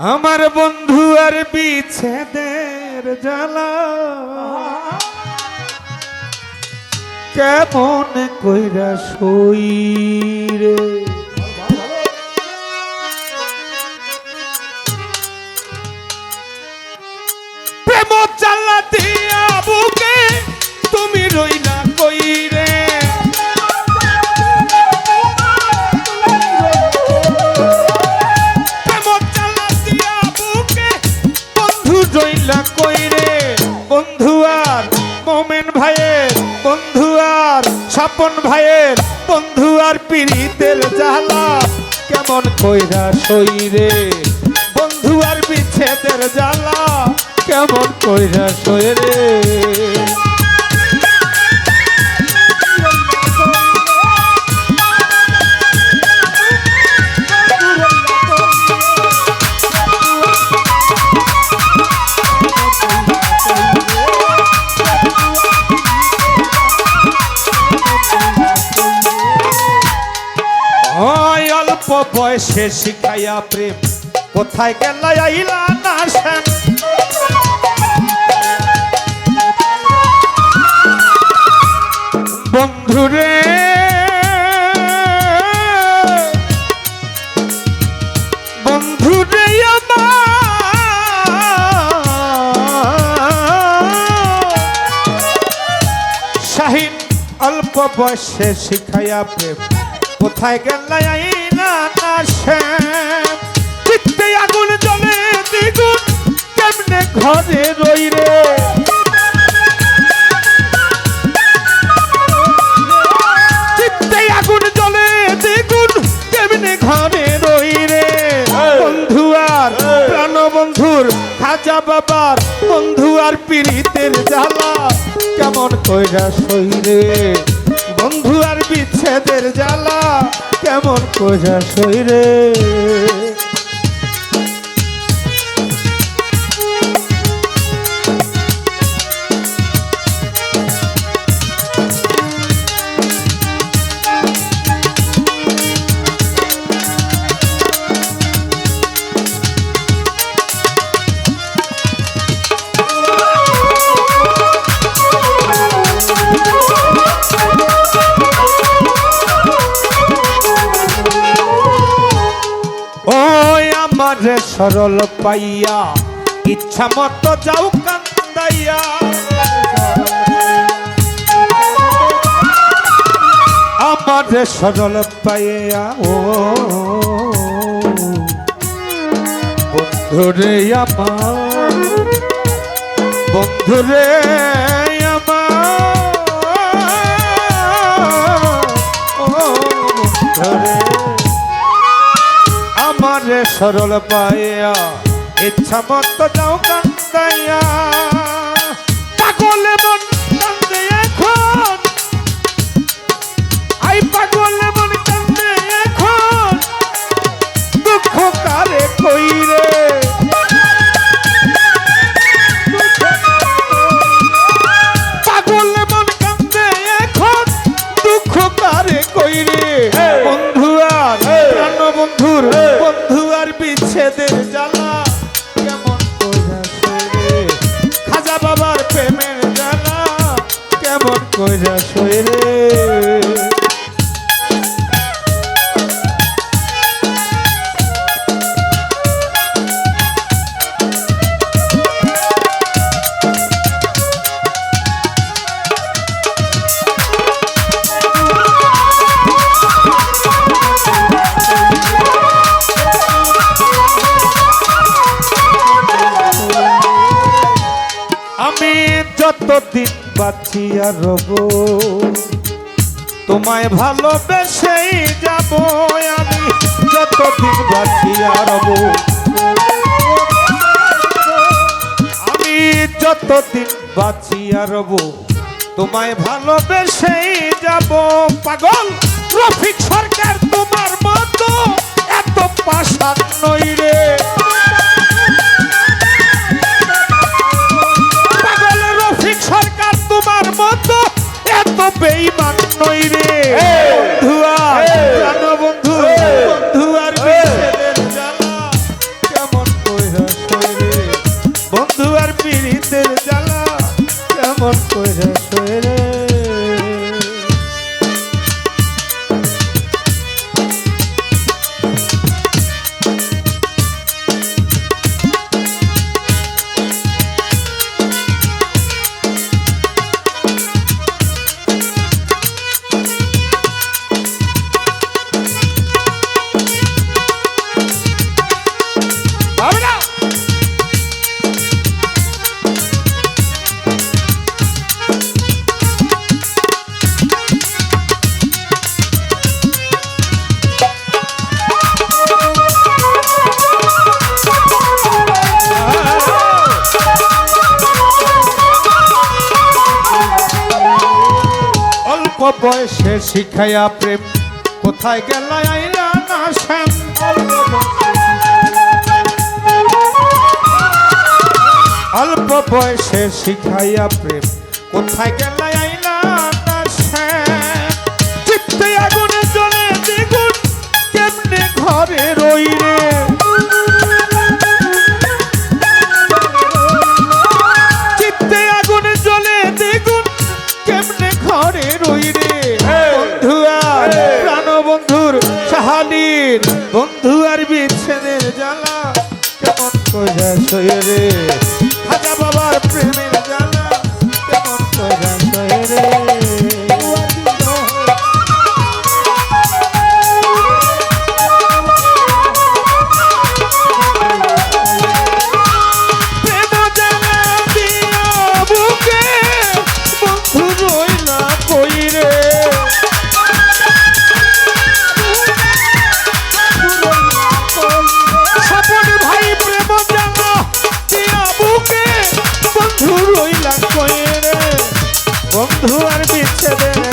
আমার বন্ধু আর বিচ্ছেদের জ্বালা। কেমন কইরা সই রে? প্রেম জ্বালা দিয়া বুকে তুমি রইলা বন্ধু পিড়িতের জ্বালা কেমন কইরা সই রে? বন্ধু আর বিচ্ছেদের জ্বালা কেমন কইরা সই অল্প বয়সে শিখাইয়া প্রেম। কোথায় গেল আইলা না শ্যাম? বন্ধুরে বন্ধুরে শাহিন, অল্প বয়সে শিখাইয়া প্রেম। কোথায় গেল আইনা না শ্যাম চিত্তে আগুন জ্বলে দ্বিগুণ কেমনে ঘরে রই রে। চিত্তে আগুন জ্বলে দ্বিগুণ কেমনে ঘরে রই রে। বন্ধু আর প্রাণ বন্ধুর খাজা বাবার বন্ধু আর পীড়িতের জ্বালা কেমন কইরা সই রে। বন্ধু আর বিচ্ছেদের জ্বালা কেমন খোঁজা সই রে আমার সরল পাইয়া ইচ্ছা মতো যাও কান্দাইয়া। আমার সরল পাইয়া ও বন্ধুরে আমার বন্ধুরে সরল পাইয়া ইচ্ছা মতো যাও কান্দাইয়া কইরা সইরে আমি বাঁচি আর রব তোমায় ভালোবেসেই যাব আমি যতদিন বাঁচি আর রব আমি যতদিন বাঁচি আর রব তোমায় ভালোবেসেই যাব, পাগল। রফিক সরকার তোমার মতো এত পাশান নই রে। পথে শিখাইয়া প্রেম। কোথায় গেল অল্প বয়সে শিখাইয়া প্রেম। কোথায় গেলায় to you. de